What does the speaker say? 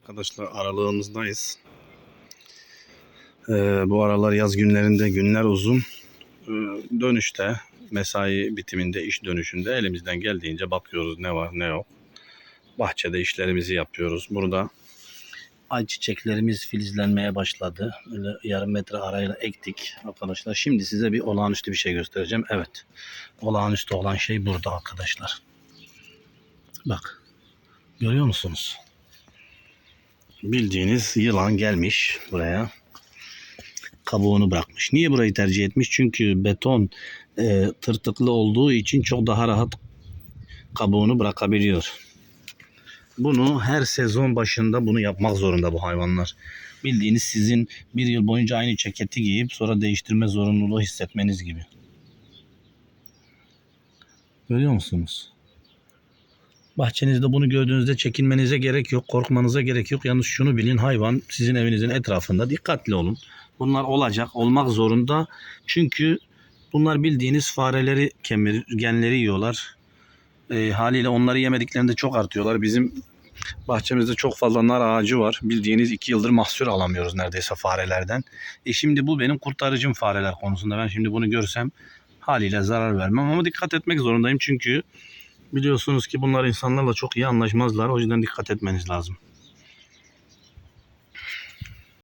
Arkadaşlar aralığımızdayız. Ee, bu aralar yaz günlerinde günler uzun. Ee, dönüşte, mesai bitiminde, iş dönüşünde elimizden geldiğince bakıyoruz ne var ne yok. Bahçede işlerimizi yapıyoruz. Burada ayçiçeklerimiz filizlenmeye başladı. Böyle yarım metre arayla ektik arkadaşlar. Şimdi size bir olağanüstü bir şey göstereceğim. Evet. Olağanüstü olan şey burada arkadaşlar. Bak. Görüyor musunuz? Bildiğiniz yılan gelmiş buraya. Kabuğunu bırakmış. Niye burayı tercih etmiş? Çünkü beton e, tırtıklı olduğu için çok daha rahat kabuğunu bırakabiliyor. Bunu her sezon başında bunu yapmak zorunda bu hayvanlar. Bildiğiniz sizin bir yıl boyunca aynı ceketi giyip sonra değiştirme zorunluluğu hissetmeniz gibi. Görüyor musunuz? Bahçenizde bunu gördüğünüzde çekinmenize gerek yok, korkmanıza gerek yok. Yalnız şunu bilin hayvan sizin evinizin etrafında dikkatli olun. Bunlar olacak, olmak zorunda. Çünkü bunlar bildiğiniz fareleri kemirgenleri yiyorlar. E, haliyle onları yemediklerinde çok artıyorlar. Bizim bahçemizde çok fazla nar ağacı var. Bildiğiniz iki yıldır mahsur alamıyoruz neredeyse farelerden. E şimdi bu benim kurtarıcım fareler konusunda. Ben şimdi bunu görsem haliyle zarar vermem ama dikkat etmek zorundayım çünkü Biliyorsunuz ki bunlar insanlarla çok iyi anlaşmazlar. O yüzden dikkat etmeniz lazım.